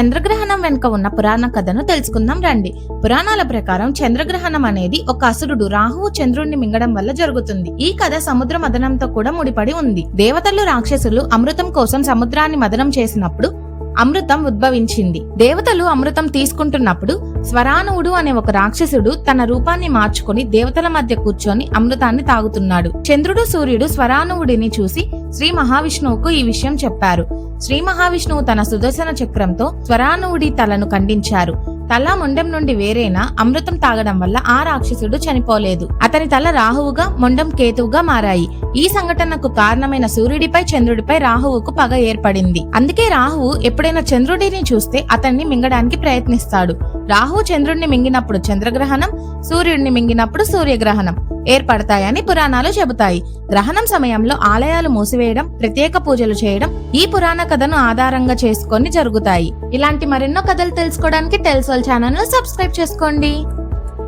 చంద్రగ్రహణం వెనుక ఉన్న పురాణ కథను తెలుసుకుందాం రండి. పురాణాల ప్రకారం చంద్రగ్రహణం అనేది ఒక అసురుడు రాహువు చంద్రుణ్ణి మింగడం వల్ల జరుగుతుంది. ఈ కథ సముద్ర మదనంతో కూడా ముడిపడి ఉంది. దేవతలు రాక్షసులు అమృతం కోసం సముద్రాన్ని మదనం చేసినప్పుడు అమృతం ఉద్భవించింది. దేవతలు అమృతం తీసుకుంటున్నప్పుడు స్వరానువుడు అనే ఒక రాక్షసుడు తన రూపాన్ని మార్చుకుని దేవతల మధ్య కూర్చొని అమృతాన్ని తాగుతున్నాడు. చంద్రుడు సూర్యుడు స్వరానువుడిని చూసి శ్రీ మహావిష్ణువుకు ఈ విషయం చెప్పారు. శ్రీ మహావిష్ణువు తన సుదర్శన చక్రంతో స్వరానువుడి తలను ఖండించారు. తల మొండెం నుండి వేరేనా అమృతం తాగడం వల్ల ఆ రాక్షసుడు చనిపోలేదు. అతని తల రాహువుగా మొండం కేతువుగా మారాయి. ఈ సంఘటనకు కారణమైన సూర్యుడిపై చంద్రుడిపై రాహువుకు పగ ఏర్పడింది. అందుకే రాహువు ఎప్పుడైనా చంద్రుడిని చూస్తే అతన్ని మింగడానికి ప్రయత్నిస్తాడు. రాహు చంద్రుడిని మింగినప్పుడు చంద్రగ్రహణం సూర్యుడిని మింగినప్పుడు సూర్యగ్రహణం. ఏర్పడతాయని పురాణాలు చెబుతాయి. గ్రహణం సమయంలో ఆలయాలు మూసివేయడం ప్రత్యేక పూజలు చేయడం ఈ పురాణ కథను ఆధారంగా చేసుకొని జరుగుతాయి. ఇలాంటి మరెన్నో కథలు తెలుసుకోవడానికి టెల్సోల్ ఛానల్ను సబ్స్క్రైబ్ చేసుకోండి.